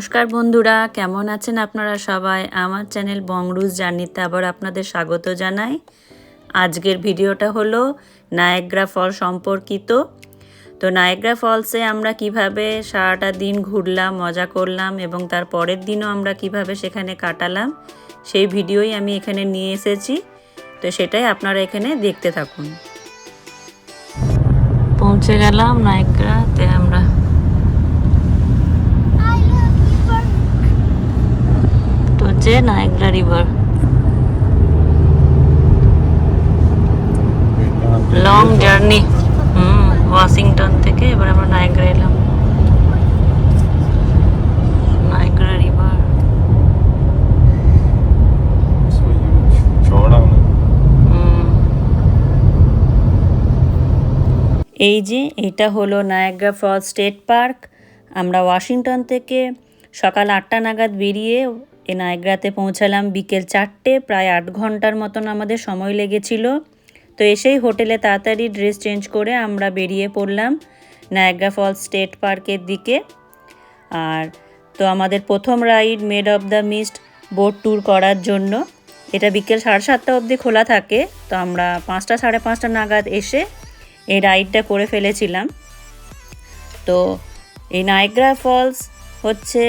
নমস্কার বন্ধুরা, কেমন আছেন আপনারা সবাই? আমার চ্যানেল বংরুজ জার্নিতে আবার আপনাদের স্বাগত জানাই। আজকের ভিডিওটা হলো নায়াগ্রা ফল সম্পর্কিত। তো নায়াগ্রা ফলসে আমরা কীভাবে সারাটা দিন ঘুরলাম, মজা করলাম এবং তার পরের দিনও আমরা কীভাবে সেখানে কাটালাম, সেই ভিডিওই আমি এখানে নিয়ে এসেছি। তো সেটাই আপনারা এখানে দেখতে থাকুন। পৌঁছে গেলাম নায়গ্রাতে। আমরা তো হচ্ছে নায়গ্রা রিভার লং জার্নি হুম ওয়াশিংটন থেকে এবার আমরা নায়গ্রা এলাম। এই যে, এটা হলো নায়াগ্রা ফলস স্টেট পার্ক আমরা ওয়াশিংটন থেকে সকাল আটটা নাগাদ বেরিয়ে এ নায়াগ্রাতে পৌঁছালাম বিকেল চারটে, প্রায় আট ঘণ্টার মতন আমাদের সময় লেগেছিল। তো এসেই হোটেলে তাড়াতাড়ি ড্রেস চেঞ্জ করে আমরা বেরিয়ে পড়লাম নায়াগ্রা ফলস স্টেট পার্কের দিকে। আর তো আমাদের প্রথম ride Maid of the Mist boat tour করার জন্য। এটা বিকেল সাড়ে সাতটা অবধি খোলা থাকে, তো আমরা পাঁচটা, সাড়ে পাঁচটা নাগাদ এসে এই রাইডটা করে ফেলেছিলাম। তো এই নায়গ্রা ফলস হচ্ছে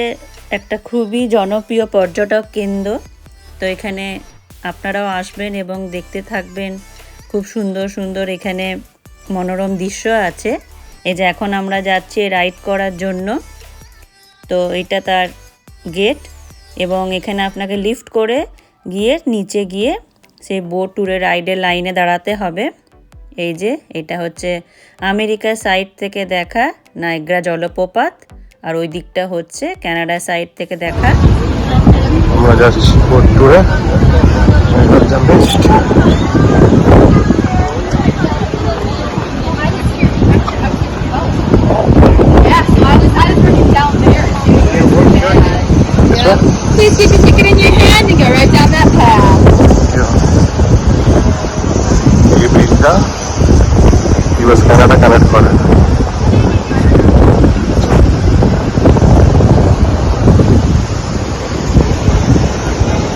একটা খুবই জনপ্রিয় পর্যটক কেন্দ্র। তো এখানে আপনারাও আসবেন এবং দেখতে থাকবেন। খুব সুন্দর সুন্দর এখানে মনোরম দৃশ্য আছে। এই যে এখন আমরা যাচ্ছি রাইড করার জন্য। তো এটা তার গেট এবং এখানে আপনাকে লিফট করে গিয়ে নিচে গিয়ে সেই বোট ট্যুরের রাইডের লাইনে দাঁড়াতে হবে। এই যে এটা হচ্ছে আমেরিকার সাইড থেকে দেখা নাইগ্রা জলপ্রপাত। আর ওই দিকটা হচ্ছে ক্যানাডা সাইড থেকে দেখা। আমরা যাচ্ছি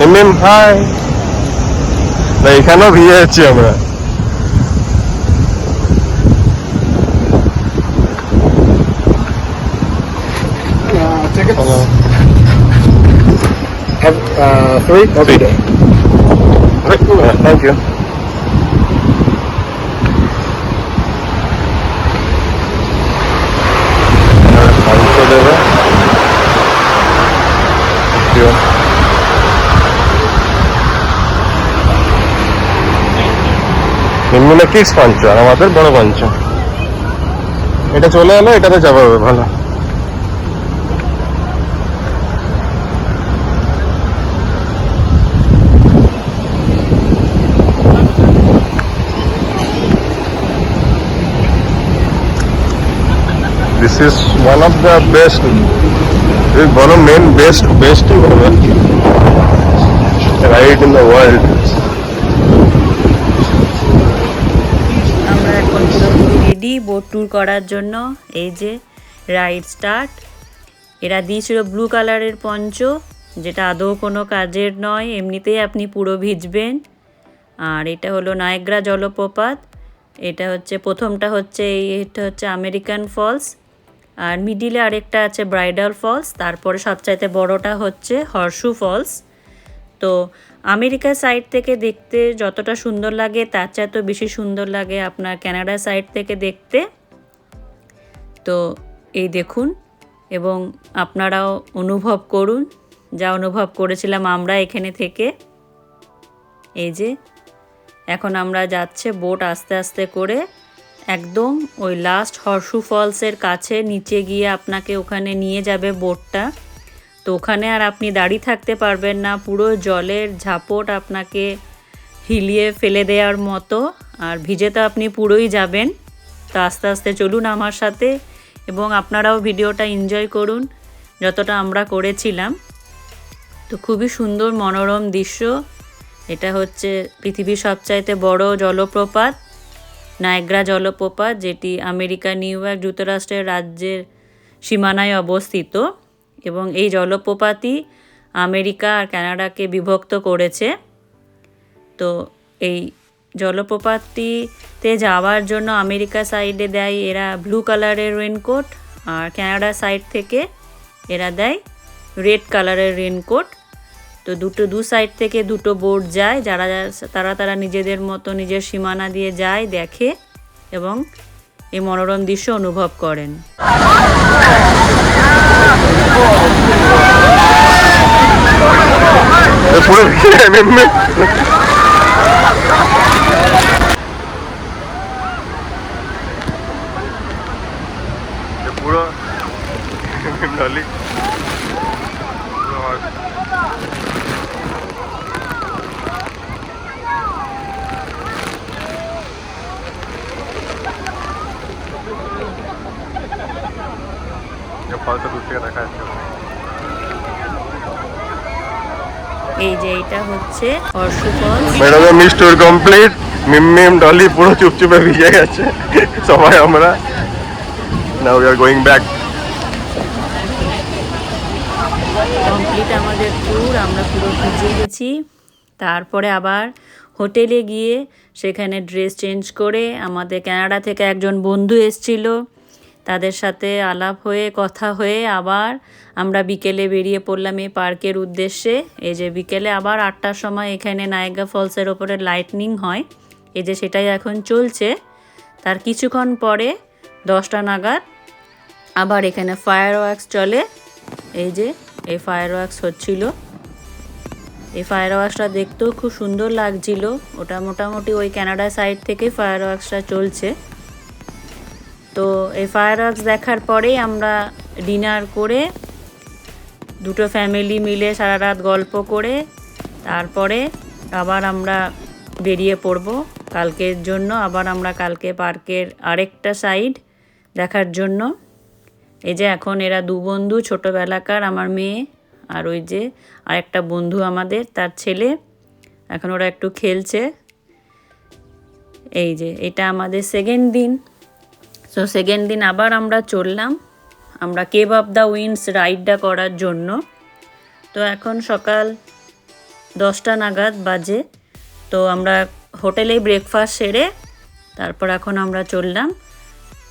MM2 나 이카노 비에지야 뭐야 tickets? Hello. Have uh, three? Okay. Thank you. এমনি কিস পঞ্চ আর আমাদের বড় পঞ্চ এটা চলে এলো এটাতে যাবো ভালো This is one of the best, this is one of main best, best ride in the world. পুরোপুরি রেডি বোট ট্যুর করার জন্য। এই যে রাইড স্টার্ট। এরা দিয়েছিল ব্লু কালারের পঞ্চ, যেটা আদৌ কোনো কাজের নয়, এমনিতেই আপনি পুরো ভিজবেন। আর এটা হলো নায়গ্রা জলপ্রপাত। এটা হচ্ছে, প্রথমটা হচ্ছে এই, এটা হচ্ছে আমেরিকান ফলস। আর মিডিলে আরেকটা আছে ব্রাইডাল ফলস। তারপরে সবচাইতে বড়টা হচ্ছে হর্ষু ফলস। তো আমেরিকা সাইড থেকে দেখতে যতটা সুন্দর লাগে, তার চাইতেও বেশি সুন্দর লাগে আপনার কানাডা সাইড থেকে দেখতে। তো এই দেখুন, এবং আপনারাও অনুভব করুন, যা অনুভব করেছিলাম আমরা এখানে থেকে। এই যে, এখন আমরা যাচ্ছে বোট আস্তে আস্তে করে একদম ওই লাস্ট হর্ষু ফলসের কাছে, নিচে গিয়ে আপনাকে ওখানে নিয়ে যাবে বোটটা। তো ওখানে আর আপনি দাঁড়িয়ে থাকতে পারবেন না। পুরো জলের ঝাপট আপনাকে হিলিয়ে ফেলে দেওয়ার মতো। আর ভিজে তো আপনি পুরোই যাবেন। তো আস্তে আস্তে চলুন আমার সাথে এবং আপনারাও ভিডিওটা এনজয় করুন, যতটা আমরা করেছিলাম। তো খুবই সুন্দর মনোরম দৃশ্য। এটা হচ্ছে পৃথিবীর সবচাইতে বড় জলপ্রপাত নায়গ্রা জলপ্রপাত, যেটি আমেরিকা, নিউ ইয়র্ক যুক্তরাষ্ট্রের রাজ্যের সীমানায় অবস্থিত। এবং এই জলপ্রপাতই আমেরিকা আর কানাডাকে বিভক্ত করেছে। তো এই জলপ্রপাতটিতে যাওয়ার জন্য আমেরিকা সাইডে দেয় এরা ব্লু কালারের রেনকোট আর কানাডা সাইড থেকে এরা দেয় রেড কালারের রেনকোট তো দুটো, দু সাইড থেকে দুটো বোট যায়, যারা, তারা তারা নিজেদের মতো নিজের সীমানা দিয়ে যায়, দেখে এবং এই মনোরম দৃশ্য অনুভব করেন। এ পুরো ভিজে নেমে এ এটা হচ্ছে হর্ষু ম্যাডামের কমপ্লিট মিম মিম ডলি পুরো চুপচুপে ভিজে গেছে। সবাই আমরা। Now we are going back complete আমাদের ট্যুর আমরা পুরো ভিজে গেছি। তারপরে আবার হোটেলে গিয়ে সেখানে ড্রেস চেঞ্জ করে আমাদের কানাডা থেকে একজন বন্ধু এসছিল। তাদের সাথে আলাপ হয়ে, কথা হয়ে আবার আমরা বিকেলে বেরিয়ে পড়লাম এই পার্কের উদ্দেশ্যে। এই যে বিকেলে আবার আটটার সময় এখানে নায়গা ফলসের ওপরে লাইটনিং হয়। এই যে সেটাই এখন চলছে। তার কিছুক্ষণ পরে দশটা নাগাদ আবার এখানে ফায়ার ওয়ার্কস চলে। এই যে এই ফায়ার ওয়ার্কস হচ্ছিল। এই ফায়ার ওয়ার্কসটা দেখতেও খুব সুন্দর লাগছিল। ওটা মোটামুটি ওই কানাডা সাইড থেকে ফায়ার ওয়ার্কসটা চলছে। তো এই ফায়ার ওয়ার্কস দেখার পরেই আমরা ডিনার করে দুটো ফ্যামিলি মিলে সারা রাত গল্প করে তারপরে আবার আমরা বেরিয়ে পড়ব। কালকের জন্য আবার আমরা কালকে পার্কের আরেকটা সাইড দেখার জন্য। এই যে এখন এরা দু বন্ধু, ছোটোবেলাকার আমার মেয়ে আর ওই যে আরেকটা বন্ধু আমাদের, তার ছেলে। এখন ওরা একটু খেলছে। এই যে, এটা আমাদের সেকেন্ড দিন। সো সেকেন্ড দিন আবার আমরা চললাম আমরা কেভ অফ দ্য উইন্ডস রাইডটা করার জন্য তো এখন সকাল দশটা নাগাদ বাজে তো আমরা হোটেলেই ব্রেকফাস্ট সেরে তারপর এখন আমরা চললাম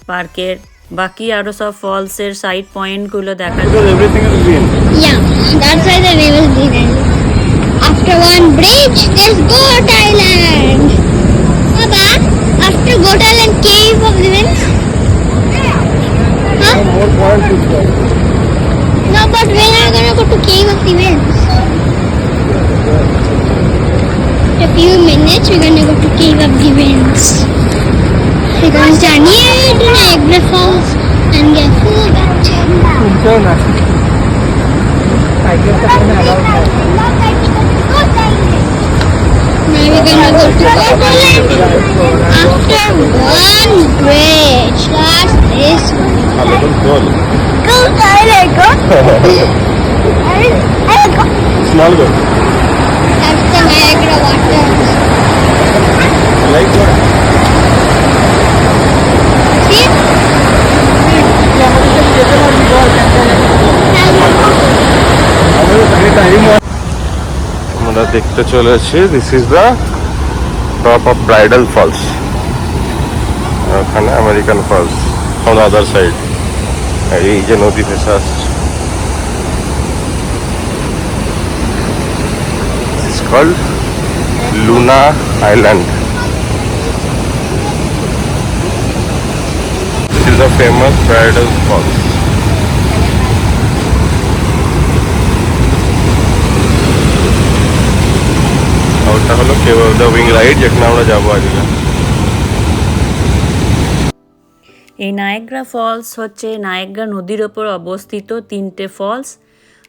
পার্কের বাকি আরও সব ফলসের সাইড পয়েন্টগুলো green. Yeah. minutes, we're gonna go to Cave of the Winds. Because down here, to Niagara Falls and get full wet. Now we're gonna go to Goat Island after one bridge. That's this one. ভালো তো গোল Goat Island, Goat Island. Small goal That's the Niagara water. Like See? আমরা দেখতে চলেছি this is the top of Bridal Falls ওখানে American Falls on other side এই যে নদী ভেসে আসছে। Luna is the famous Bridal Falls ওটা হলো দ্য উইং রাইড যেখানে আমরা যাব আজকে এই নায়েগ্রা ফলস হচ্ছে নায়েগ্রা নদীর ওপর অবস্থিত তিনটে ফলস।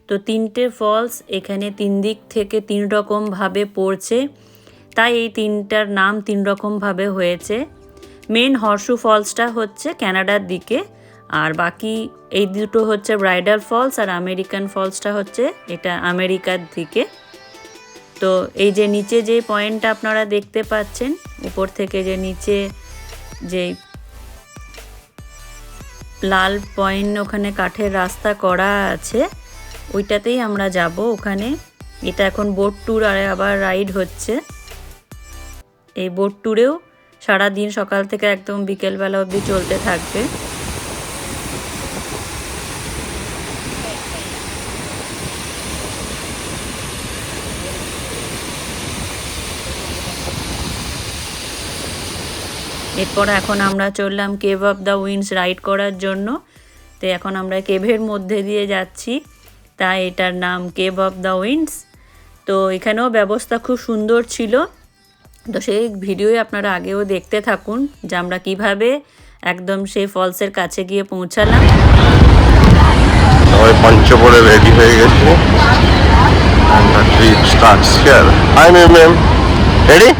তো তিনটে ফলস এখানে তিন দিক থেকে তিন রকমভাবে পড়ছে। তাই এই তিনটার নাম তিন রকমভাবে হয়েছে। মেন হর্ষু ফলসটা হচ্ছে ক্যানাডার দিকে, আর বাকি এই দুটো হচ্ছে ব্রাইডাল ফলস আর আমেরিকান ফলসটা হচ্ছে এটা আমেরিকার দিকে। তো এই যে নিচে যে পয়েন্টটা আপনারা দেখতে পাচ্ছেন, উপর থেকে যে নিচে যে লাল পয়েন্ট ওখানে কাঠের রাস্তা করা আছে, ওইটাতেই আমরা যাব ওখানে। এটা এখন বোট ট্যুর আর আবার রাইড হচ্ছে। এই বোট ট্যুরেও সারাদিন সকাল থেকে একদম বিকেলবেলা অবধি চলতে থাকবে। এরপর এখন আমরা চললাম Cave of the Winds ride করার জন্য। তো এখন আমরা কেভের মধ্যে দিয়ে যাচ্ছি। তাই এটার নাম কেভ অফ দ্য উইন্ডস। তো এখানেও ব্যবস্থা খুব সুন্দর ছিল। তো সেই ভিডিওই আপনারা আগেও দেখতে থাকুন যে আমরা কীভাবে একদম সেই ফলসের কাছে গিয়ে পৌঁছালাম। সবাই রেডি হয়ে গেছে। And the trip starts here hi, ma'am ma'am ready?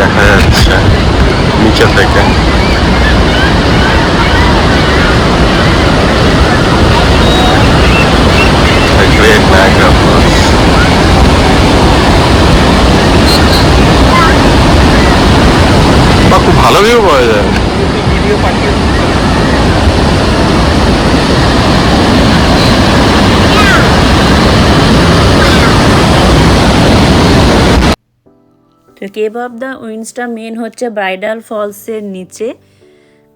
দেখা যাচ্ছে। নিচে থেকে A great Niagara Falls. বা খুব ভালো ভিউ পাওয়া যায়। তো কেভ অফ দ্য উইন্সটা মেন হচ্ছে ব্রাইডাল ফলসের নিচে,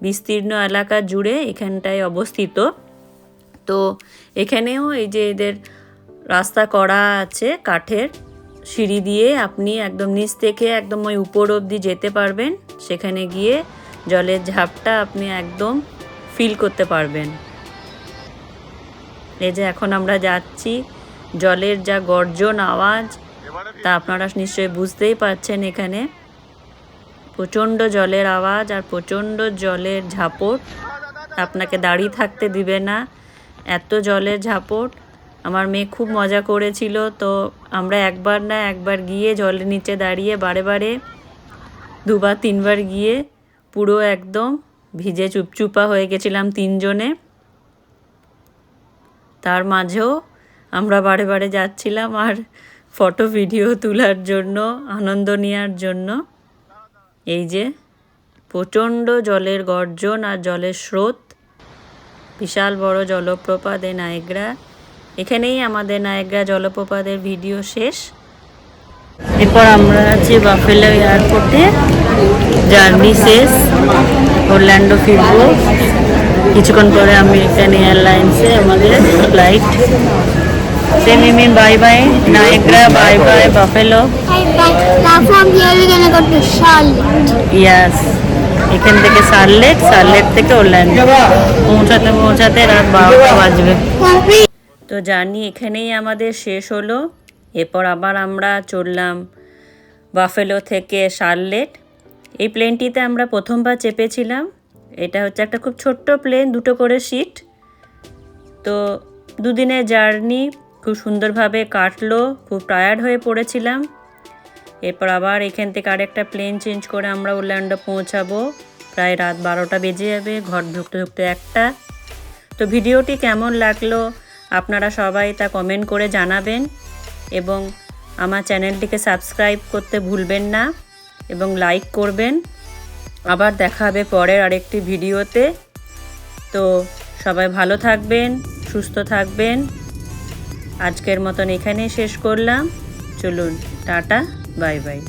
বিস্তীর্ণ এলাকা জুড়ে এখানটায় অবস্থিত। তো এখানেও এই যে এদের রাস্তা করা আছে কাঠের সিঁড়ি দিয়ে আপনি একদম নিচ থেকে একদম ওই উপর অবধি যেতে পারবেন। সেখানে গিয়ে জলের ঝাপটা আপনি একদম ফিল করতে পারবেন। এই যে এখন আমরা যাচ্ছি, জলের যা গর্জন আওয়াজ, তা আপনারা নিশ্চয়ই বুঝতেই পারছেন এখানে। প্রচণ্ড জলের আওয়াজ আর প্রচণ্ড জলের ঝাপট। আপনাকে দাঁড়িয়ে থাকতে দিবে না। এত জলের ঝাপট। আমার মেয়ে খুব মজা করেছিল, তো আমরা একবার না একবার গিয়ে জলের নিচে দাঁড়িয়ে বারে বারে দুবার তিনবার গিয়ে পুরো একদম ভিজে চুপচুপা হয়ে গেছিলাম তিনজনে। তার মাঝেও আমরা বারে বারে যাচ্ছিলাম আর ফটো, ভিডিও তোলার জন্য, আনন্দ নেওয়ার জন্য। এই যে প্রচণ্ড জলের গর্জন আর জলের স্রোত, বিশাল বড় জলপ্রপাত এই নায়গ্রা। এখানেই আমাদের নায়গ্রা জলপ্রপাতের ভিডিও শেষ। এরপর আমরা আছি বাফেলো এয়ারপোর্টে। জার্নি শেষ ওরল্যান্ডো ফিরবো। কিছুক্ষণ পরে আমেরিকান এয়ারলাইন্সে আমাদের flight. সেমিমি bye bye Niagara bye bye Buffalo. ইয়াস এখান থেকে সারলেট সারলেট থেকে ওরল্যান্ডো পৌঁছাতে পৌঁছাতে রাত বারোটা বাজবে. তো জার্নি এখানেই আমাদের শেষ হলো। এরপর আবার আমরা চললাম বাফেলো থেকে শার্লেট। এই প্লেনটিতে আমরা প্রথমবার চেপেছিলাম। এটা হচ্ছে একটা খুব ছোট্ট প্লেন, দুটো করে সিট। তো দুদিনের জার্নি, খুব সুন্দরভাবে কাটলো, খুব টায়ার্ড হয়ে পড়েছিলাম। এরপর আবার এখান থেকে আরেকটা প্লেন চেঞ্জ করে আমরা ওরল্যান্ডো পৌঁছাবো। প্রায় রাত বারোটা বেজে যাবে, ঘর ঢুকতে ঢুকতে একটা। তো ভিডিওটি কেমন লাগল? আপনারা সবাই তা কমেন্ট করে জানাবেন এবং আমার চ্যানেলটিকে সাবস্ক্রাইব করতে ভুলবেন না এবং লাইক করবেন। আবার দেখা হবে পরের আরেকটি ভিডিওতে। তো সবাই ভালো থাকবেন, সুস্থ থাকবেন। আজকের মতন এখানেই শেষ করলাম। চলুন, টাটা বাই বাই